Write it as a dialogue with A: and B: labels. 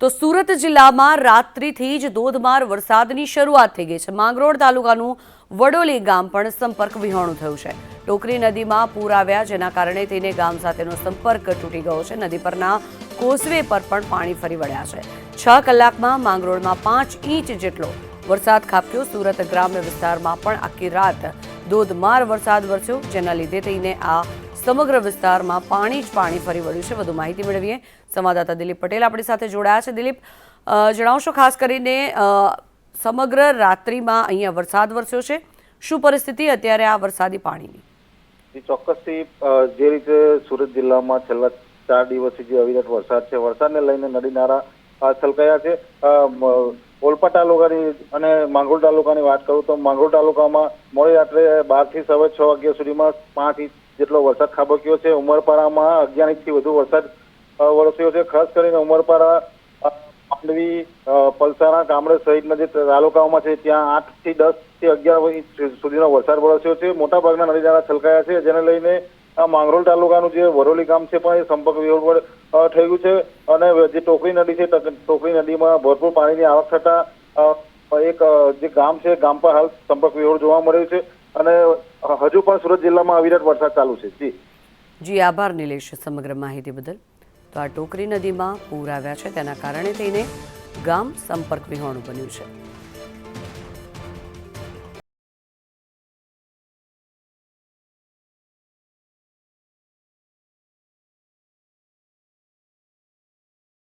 A: તો સુરત જિલ્લામાં રાત્રિથી જ ધોધમાર વરસાદની શરૂઆત થઈ ગઈ છે. માંગરોળ તાલુકાનું વડોલી ગામ પણ સંપર્ક વિહોણું થયું છે. ટોકરી નદીમાં પૂર આવ્યા જેના કારણે તેને ગામ સાથેનો સંપર્ક તૂટી ગયો છે. નદી પરના કોસવે પર પણ પાણી ફરી વળ્યા છે. છ કલાકમાં માંગરોળમાં પાંચ ઇંચ જેટલો વરસાદ ખાબક્યો. સુરત ગ્રામ્ય વિસ્તારમાં પણ આખી રાત ધોધમાર વરસાદ વરસ્યો, જેના લીધે થઈને આ સમગ્ર વિસ્તારમાં પાણી જ પાણી ફરી વળ્યું છે. વધુ માહિતી મેળવીએ. સંવાદદાતા દિલીપ પટેલ આપણી સાથે જોડાયા છે. દિલીપ જણાવશો ખાસ કરીને સમગ્ર રાત્રિમાં અહીંયા વરસાદ વરસ્યો છે. શું પરિસ્થિતિ? અત્યારે આ વરસાદી પાણીની.
B: ચોક્કસથી જે રીતે સુરત જિલ્લામાં છેલ્લા ચાર દિવસથી જે અવિરત વરસાદ છે, વરસાદને લઈને નદી નાળા છલકાયા છે. ઓલપા તાલુકાની અને માંગરોળ તાલુકાની વાત કરું તો માંગરોળ તાલુકામાં મોડી રાત્રે બારથી સવારે છ વાગ્યા સુધીમાં પાંચ ઇંચ જેટલો વરસાદ ખાબક્યો છે, ઉમરપાડામાં અગિયાર ઇંચથી વધુ વરસાદ વરસ્યો છે. ખાસ કરીને ઉમરપાડા માંડવી પલસાણા, ગામડે સહિતના જે તાલુકાઓમાં છે, ત્યાં આઠથી દસથી અગિયાર ઇંચ સુધીનો વરસાદ વરસ્યો છે. મોટાભાગના નદી નાળા છલકાયા છે. જેને લઈને આ માંગરોળ તાલુકાનું જે વરોલી ગામ છે, પણ એ સંપર્ક વિહોળ થઈ ગયું છે. અને જે ટોકરી નદી છે, ટક- ટોકરી નદીમાં ભરપૂર પાણીની આવક થતા એક જે ગામ છે, ગામ પર હાલ સંપર્ક વિહોળ જોવા મળ્યું છે. અને હજુ પણ સુરત જિલ્લામાં અવિરત વરસાદ ચાલુ છે. જી.
A: જી, આભાર નિલેશ સમગ્ર માહિતી બદલ. તો આ ટોકરી નદીમાં પૂર આવ્યા છે, તેના કારણે થઈને ગામ સંપર્ક વિહોણું બન્યું છે.